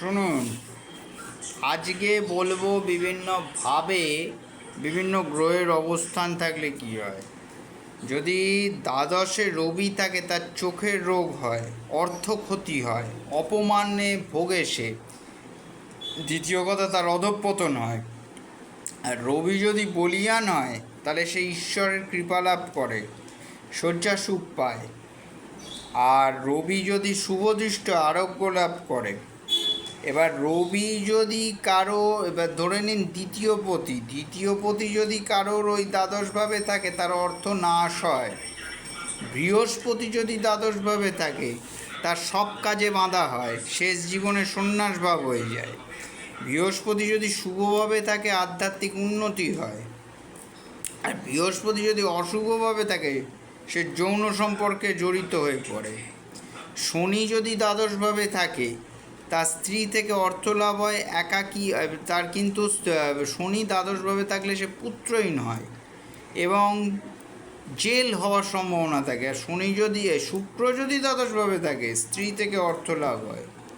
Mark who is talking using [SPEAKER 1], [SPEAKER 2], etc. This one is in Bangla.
[SPEAKER 1] শুনুন। আজকে বলব বিভিন্নভাবে বিভিন্ন গ্রহের অবস্থান থাকলে কি হয়? যদি দ্বাদশে রবি থাকে, তার চোখের রোগ হয় অর্থ ক্ষতি হয়, অপমানে ভোগে সে, দ্বিতীয় কথা, তার অধঃপতন হয়। আর রবি যদি বলিয়ান হয়, তাহলে সে ঈশ্বরের কৃপা লাভ করে শয্যা সুখ পায়। আর রবি যদি শুভদৃষ্ট, আরোগ্য লাভ করে এবার রবি যদি কারও, এবার ধরে নিন দ্বিতীয় পতি দ্বিতীয় পতি যদি কারোর ওই দ্বাদশভাবে থাকে, তার অর্থ নাশ হয়। বৃহস্পতি যদি দ্বাদশভাবে থাকে, তার সব কাজে বাঁধা হয়, শেষ জীবনে সন্ন্যাসভাব হয়ে যায়। বৃহস্পতি যদি শুভভাবে থাকে, আধ্যাত্মিক উন্নতি হয়। আর বৃহস্পতি যদি অশুভভাবে থাকে, সে যৌন সম্পর্কে জড়িত হয়ে পড়ে। শনি যদি দ্বাদশভাবে থাকে তার স্ত্রী থেকে অর্থ লাভ হয়, একাকী তার কিন্তু শনি দ্বাদশভাবে থাকলে সে পুত্রহীন হয় এবং জেল হওয়ার সম্ভাবনা থাকে। আর শনি যদি, শুক্র যদি দ্বাদশভাবে থাকে, স্ত্রী থেকে অর্থ লাভ হয়।